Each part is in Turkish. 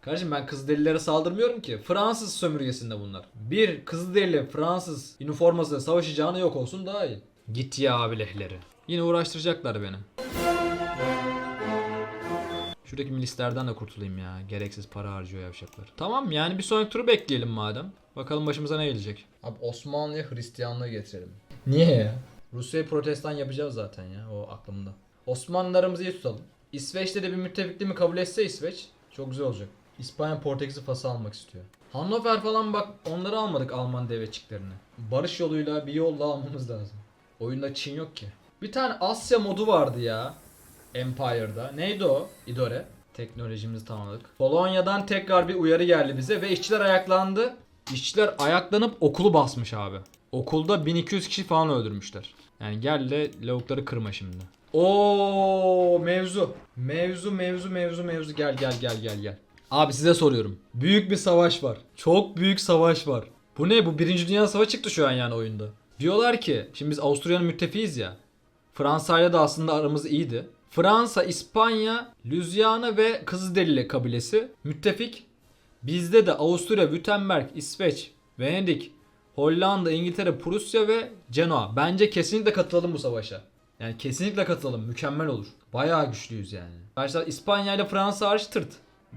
Kardeşim ben Kızılderililere saldırmıyorum ki. Fransız sömürgesinde bunlar. Bir Kızılderili Fransız üniformasıyla savaşacağına yok olsun daha iyi. Git ya abilehleri. Yine uğraştıracaklar beni. Şuradaki milislerden de kurtulayım ya. Gereksiz para harcıyor yavşaklar. Tamam yani bir sonraki turu bekleyelim madem. Bakalım başımıza ne gelecek. Abi Osmanlı'ya Hristiyanlığı getirelim. Niye ya? Rusya'yı protestan yapacağız zaten ya o aklımda. Osmanlılarımızı iyi tutalım. İsveç'te de bir müttefikliğimi kabul etse İsveç çok güzel olacak. İspanya Portekiz'i fası almak istiyor. Hannover falan bak onları almadık Alman devletçiklerini. Barış yoluyla bir yolla almamız lazım. Oyunda Çin yok ki. Bir tane Asya modu vardı ya. Empire'da. Neydi o? Idore. Teknolojimizi tamamladık. Polonya'dan tekrar bir uyarı geldi bize ve işçiler ayaklandı. İşçiler ayaklanıp okulu basmış abi. Okulda 1200 kişi falan öldürmüşler. Yani gel de lavukları kırma şimdi. Oo mevzu. Mevzu mevzu mevzu mevzu gel gel gel gel gel. Abi size soruyorum. Büyük bir savaş var. Çok büyük savaş var. Bu ne? Bu Birinci Dünya Savaşı çıktı şu an yani oyunda. Diyorlar ki şimdi biz Avusturya'nın müttefiyiz ya. Fransa'yla da aslında aramız iyiydi. Fransa, İspanya, Lüzyana ve Kızılderili kabilesi müttefik. Bizde de Avusturya, Württemberg, İsveç, Venedik, Hollanda, İngiltere, Prusya ve Genoa. Bence kesinlikle katılalım bu savaşa. Yani kesinlikle katılalım. Mükemmel olur. Bayağı güçlüyüz yani. Arkadaşlar İspanya ile Fransa hariç tırt.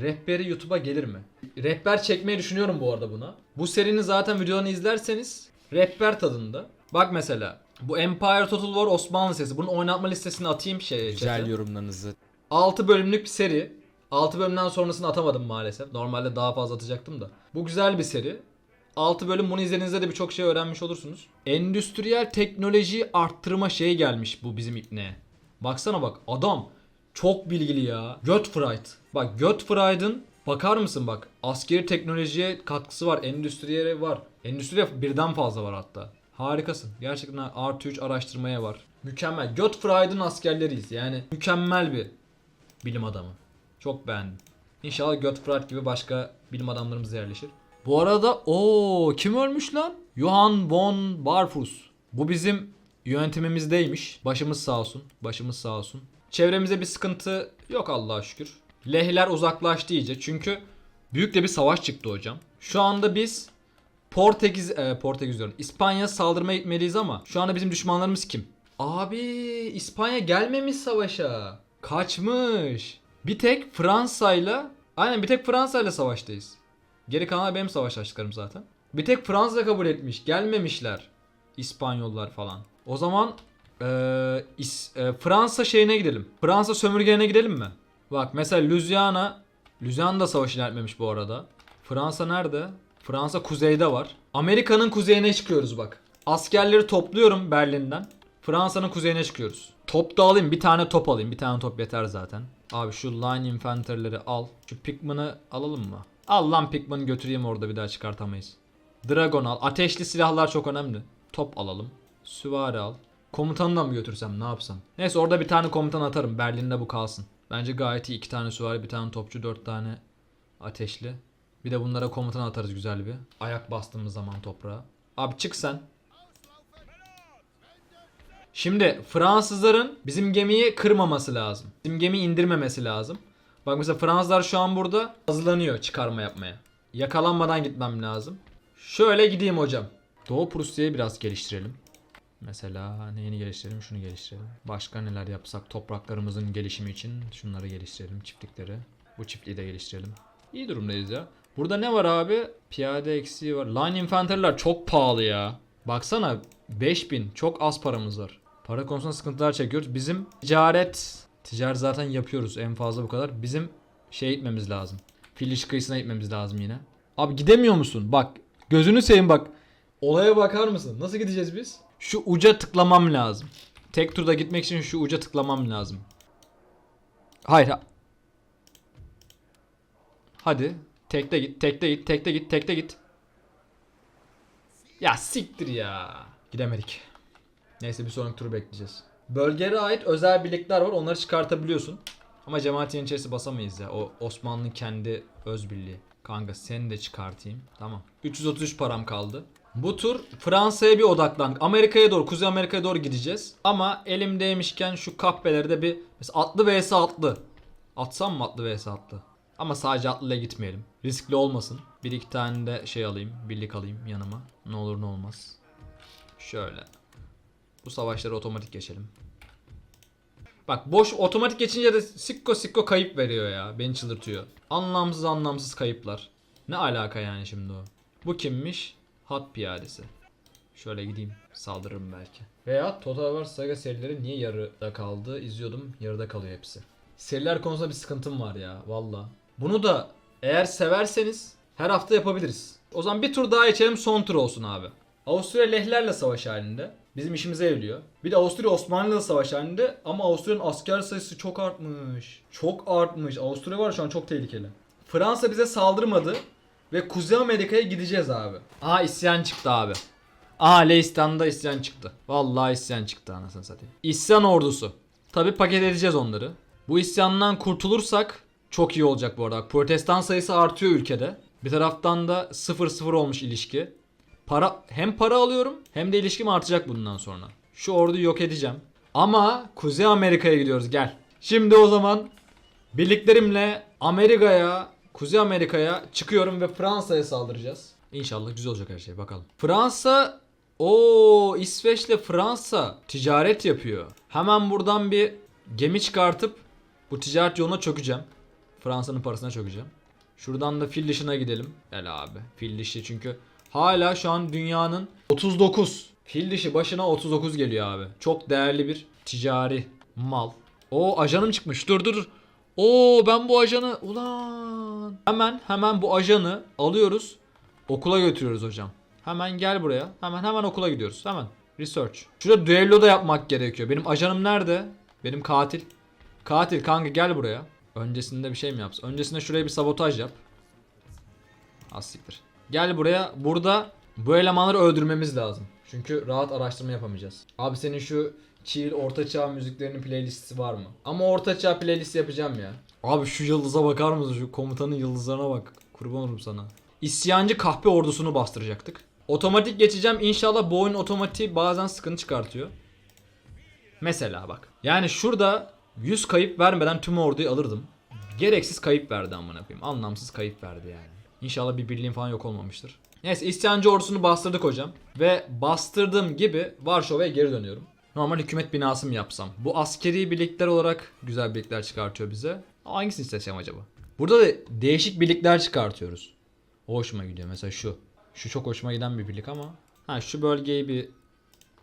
Rehberi YouTube'a gelir mi? Rehber çekmeyi düşünüyorum bu arada buna. Bu serinin zaten videolarını izlerseniz rehber tadında. Bak mesela bu Empire Total War Osmanlı sesi. Bunun oynatma listesini atayım şeye. Güzel chat'e. yorumlarınızı 6 bölümlük bir seri. 6 bölümden sonrasını atamadım maalesef. Normalde daha fazla atacaktım da. Bu güzel bir seri. 6 bölüm bunu izlediğinizde de birçok şey öğrenmiş olursunuz. Endüstriyel teknoloji arttırma şeyi gelmiş bu bizim ipneye. Baksana bak adam çok bilgili ya. Gottfried. Bak Gottfried'ın bakar mısın bak askeri teknolojiye katkısı var. Endüstriye var. Endüstriye birden fazla var hatta. Harikasın. Gerçekten artı 3 araştırmaya var. Mükemmel. Gottfried'in askerleriyiz. Yani mükemmel bir bilim adamı. Çok beğendim. İnşallah Gottfried gibi başka bilim adamlarımız yerleşir. Bu arada o kim ölmüş lan? Johann von Barfus. Bu bizim yönetimimizdeymiş. Başımız sağ olsun. Başımız sağ olsun. Çevremize bir sıkıntı yok Allah'a şükür. Lehler uzaklaştı iyice. Çünkü büyük de bir savaş çıktı hocam. Şu anda biz Portekiz, e, Portekiz diyorum. İspanya saldırmaya gitmeliyiz ama şu anda bizim düşmanlarımız kim? Abi İspanya gelmemiş savaşa. Kaçmış. Bir tek Fransa'yla aynen bir tek Fransa'yla savaştayız. Geri kalan benim savaş açtıklarım zaten. Bir tek Fransa kabul etmiş. Gelmemişler. İspanyollar falan. O zaman İs- e, Fransa şeyine gidelim. Fransa sömürgelerine gidelim mi? Bak mesela Louisiana. Louisiana da savaş ilerletmemiş bu arada. Fransa nerede? Fransa kuzeyde var. Amerika'nın kuzeyine çıkıyoruz bak. Askerleri topluyorum Berlin'den. Fransa'nın kuzeyine çıkıyoruz. Top da alayım. Bir tane top alayım. Bir tane top yeter zaten. Abi şu line infanterleri al. Şu Pikman'ı alalım mı? Al lan Pikman'ı götüreyim orada bir daha çıkartamayız. Dragon al. Ateşli silahlar çok önemli. Top alalım. Süvari al. Komutanı da mı götürsem ne yapsam? Neyse orada bir tane komutan atarım. Berlin'de bu kalsın. Bence gayet iyi. iki tane süvari, bir tane topçu, dört tane ateşli. Bir de bunlara komutan atarız güzel bir. Ayak bastığımız zaman toprağa. Abi çık sen. Şimdi Fransızların bizim gemiyi kırmaması lazım. Bizim gemiyi indirmemesi lazım. Bak mesela Fransızlar şu an burada hazırlanıyor çıkarma yapmaya. Yakalanmadan gitmem lazım. Şöyle gideyim hocam. Doğu Prusya'yı biraz geliştirelim. Mesela neyini geliştirelim? Şunu geliştirelim. Başka neler yapsak topraklarımızın gelişimi için şunları geliştirelim. Çiftlikleri. Bu çiftliği de geliştirelim. İyi durumdayız ya. Burada ne var abi? Piyade eksiği var. Line infanterler çok pahalı ya. Baksana 5000 çok az paramız var. Para konusunda sıkıntılar çekiyoruz. Bizim ticaret ticaret zaten yapıyoruz en fazla bu kadar. Bizim şey gitmemiz lazım. Filiş kıyısına gitmemiz lazım yine. Abi gidemiyor musun? Bak gözünü seveyim bak. Olaya bakar mısın? Nasıl gideceğiz biz? Şu uca tıklamam lazım. Tek turda gitmek için şu uca tıklamam lazım. Hayır. ha- Hadi. Tekte git, tekte git, tekte git, tekte git. Ya siktir ya. Gidemedik. Neyse bir sonraki turu bekleyeceğiz. Bölgelere ait özel birlikler var. Onları çıkartabiliyorsun. Ama cemaat yeniçerisi basamayız ya. O Osmanlı'nın kendi öz birliği. Kanka seni de çıkartayım. Tamam. 333 param kaldı. Bu tur Fransa'ya bir odaklan. Amerika'ya doğru, Kuzey Amerika'ya doğru gideceğiz. Ama elimdeymişken şu kahpeleri de bir mesela atlı vs atlı. Atsam mı atlı vs atlı? Ama sadece atlıyla gitmeyelim. Riskli olmasın. Bir iki tane de şey alayım. Birlik alayım yanıma. Ne olur ne olmaz. Şöyle. Bu savaşları otomatik geçelim. Bak boş otomatik geçince de sikko sikko kayıp veriyor ya. Beni çıldırtıyor. Anlamsız anlamsız kayıplar. Ne alaka yani şimdi o? Bu kimmiş? Hat piyadesi. Şöyle gideyim. Saldırırım belki. Veya Total War Saga serileri niye yarıda kaldı? İzliyordum. Yarıda kalıyor hepsi. Seriler konusunda bir sıkıntım var ya. Valla. Bunu da eğer severseniz her hafta yapabiliriz. O zaman bir tur daha geçelim son tur olsun abi. Avusturya lehlerle savaş halinde. Bizim işimize yarıyor. Bir de Avusturya Osmanlı'yla savaş halinde ama Avusturya'nın asker sayısı çok artmış. Çok artmış. Avusturya var şu an çok tehlikeli. Fransa bize saldırmadı ve Kuzey Amerika'ya gideceğiz abi. Aa isyan çıktı abi. Aa Leistan'da isyan çıktı. Vallahi isyan çıktı anasını satayım. İsyan ordusu. Tabi paket edeceğiz onları. Bu isyandan kurtulursak çok iyi olacak bu arada. Protestan sayısı artıyor ülkede. Bir taraftan da 0-0 olmuş ilişki. Para hem para alıyorum hem de ilişkim artacak bundan sonra. Şu orduyu yok edeceğim. Ama Kuzey Amerika'ya gidiyoruz gel. Şimdi o zaman birliklerimle Amerika'ya, Kuzey Amerika'ya çıkıyorum ve Fransa'ya saldıracağız. İnşallah güzel olacak her şey bakalım. Fransa o İsveç'le Fransa ticaret yapıyor. Hemen buradan bir gemi çıkartıp bu ticaret yoluna çökeceğim. Fransa'nın parasına çökeceğim. Şuradan da fil dişine gidelim. Gel abi. Fil dişi çünkü hala şu an dünyanın 39. Fil dişi başına 39 geliyor abi. Çok değerli bir ticari mal. O ajanım çıkmış. Dur dur. dur. Oo ben bu ajanı ulan. Hemen hemen bu ajanı alıyoruz. Okula götürüyoruz hocam. Hemen gel buraya. Hemen hemen okula gidiyoruz. Hemen. Research. Şurada düello da yapmak gerekiyor. Benim ajanım nerede? Benim katil. Katil kanka gel buraya. Öncesinde bir şey mi yapsın? Öncesinde şuraya bir sabotaj yap. Az siktir. Gel buraya. Burada bu elemanları öldürmemiz lazım. Çünkü rahat araştırma yapamayacağız. Abi senin şu chill ortaçağ müziklerinin playlisti var mı? Ama ortaçağ playlisti yapacağım ya. Abi şu yıldıza bakar mısın? Şu komutanın yıldızlarına bak. Kurban olurum sana. İsyancı kahpe ordusunu bastıracaktık. Otomatik geçeceğim. İnşallah bu oyun otomatiği bazen sıkıntı çıkartıyor. Mesela bak. Yani şurada 100 kayıp vermeden tüm orduyu alırdım. Gereksiz kayıp verdi amına koyayım. Anlamsız kayıp verdi yani. İnşallah bir birliğin falan yok olmamıştır. Neyse isyancı ordusunu bastırdık hocam. Ve bastırdığım gibi Varşova'ya geri dönüyorum. Normal hükümet binası mı yapsam? Bu askeri birlikler olarak güzel birlikler çıkartıyor bize. Hangisini seçeceğim acaba? Burada da değişik birlikler çıkartıyoruz. O hoşuma gidiyor mesela şu. Şu çok hoşuma giden bir birlik ama. Ha şu bölgeyi bir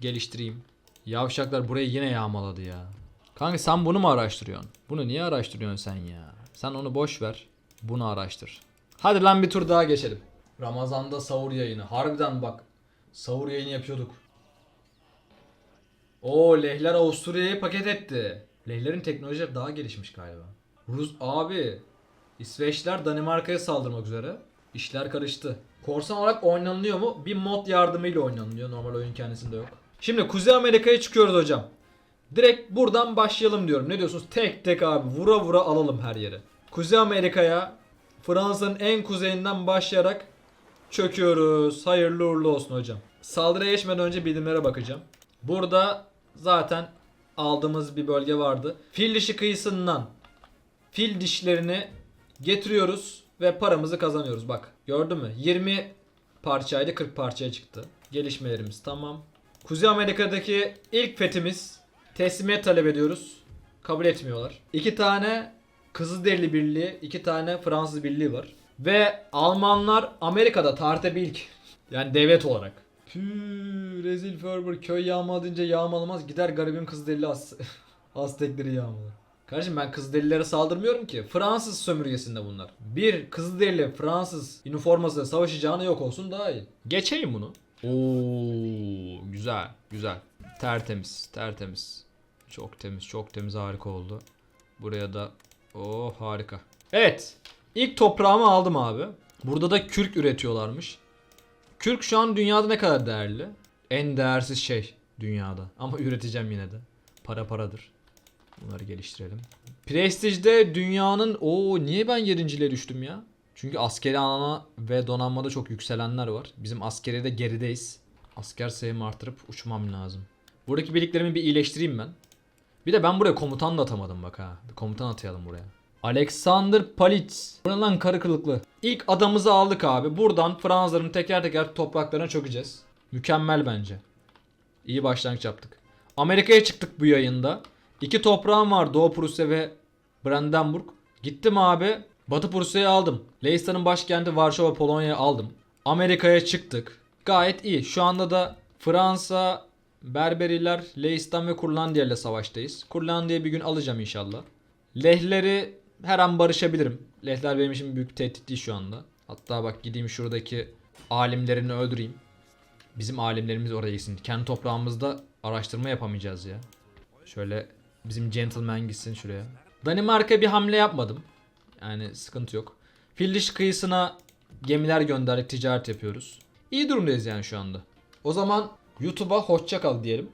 geliştireyim. Yavşaklar burayı yine yağmaladı ya. Kanka sen bunu mu araştırıyorsun? Bunu niye araştırıyorsun sen ya? Sen onu boş ver. Bunu araştır. Hadi lan bir tur daha geçelim. Ramazan'da sahur yayını. Harbiden bak. Sahur yayını yapıyorduk. Oo lehler Avusturya'yı paket etti. Lehlerin teknolojileri daha gelişmiş galiba. Rus abi. İsveçler Danimarka'ya saldırmak üzere. İşler karıştı. Korsan olarak oynanılıyor mu? Bir mod yardımıyla oynanılıyor. Normal oyun kendisinde yok. Şimdi Kuzey Amerika'ya çıkıyoruz hocam. Direkt buradan başlayalım diyorum. Ne diyorsunuz? Tek tek abi vura vura alalım her yere. Kuzey Amerika'ya Fransa'nın en kuzeyinden başlayarak çöküyoruz. Hayırlı uğurlu olsun hocam. Saldırıya geçmeden önce bilimlere bakacağım. Burada zaten aldığımız bir bölge vardı. Fil dişi kıyısından fil dişlerini getiriyoruz ve paramızı kazanıyoruz. Bak gördün mü? 20 parçaydı 40 parçaya çıktı. Gelişmelerimiz tamam. Kuzey Amerika'daki ilk fethimiz teslimiyet talep ediyoruz. Kabul etmiyorlar. İki tane Kızılderili Birliği, iki tane Fransız Birliği var. Ve Almanlar Amerika'da tarihte bir ilk. Yani devlet olarak. Püh, rezil Ferber köy yağmalayınca yağmalamaz gider garibim Kızılderili az Aztekleri yağmalar. Kardeşim ben Kızılderililere saldırmıyorum ki. Fransız sömürgesinde bunlar. Bir Kızılderili Fransız üniformasıyla savaşacağına yok olsun daha iyi. Geçeyim bunu. Oo güzel güzel. Tertemiz tertemiz. Çok temiz çok temiz harika oldu. Buraya da oh harika. Evet. İlk toprağımı aldım abi. Burada da kürk üretiyorlarmış. Kürk şu an dünyada ne kadar değerli? En değersiz şey dünyada. Ama üreteceğim yine de. Para paradır. Bunları geliştirelim. Prestij'de dünyanın o niye ben yedinciliğe düştüm ya? Çünkü askeri alana ve donanmada çok yükselenler var. Bizim askeri de gerideyiz. Asker sayımı artırıp uçmam lazım. Buradaki birliklerimi bir iyileştireyim ben. Bir de ben buraya komutan da atamadım bak ha. Komutan atayalım buraya. Alexander Palitz. Bu ne lan karı kılıklı. İlk adamımızı aldık abi. Buradan Fransızların teker teker topraklarına çökeceğiz. Mükemmel bence. İyi başlangıç yaptık. Amerika'ya çıktık bu yayında. İki toprağım var Doğu Prusya ve Brandenburg. Gittim abi. Batı Prusya'yı aldım. Leicester'ın başkenti Varşova Polonya'yı aldım. Amerika'ya çıktık. Gayet iyi. Şu anda da Fransa, Berberiler, Leistan ve Kurlandiya ile savaştayız. Kurlandiya'yı bir gün alacağım inşallah. Lehleri her an barışabilirim. Lehler benim için büyük tehdit değil şu anda. Hatta bak gideyim şuradaki alimlerini öldüreyim. Bizim alimlerimiz oraya gitsin. Kendi toprağımızda araştırma yapamayacağız ya. Şöyle bizim gentleman gitsin şuraya. Danimarka bir hamle yapmadım. Yani sıkıntı yok. Fildiş kıyısına gemiler gönderdik ticaret yapıyoruz. İyi durumdayız yani şu anda. O zaman YouTube'a hoşça kal diyelim.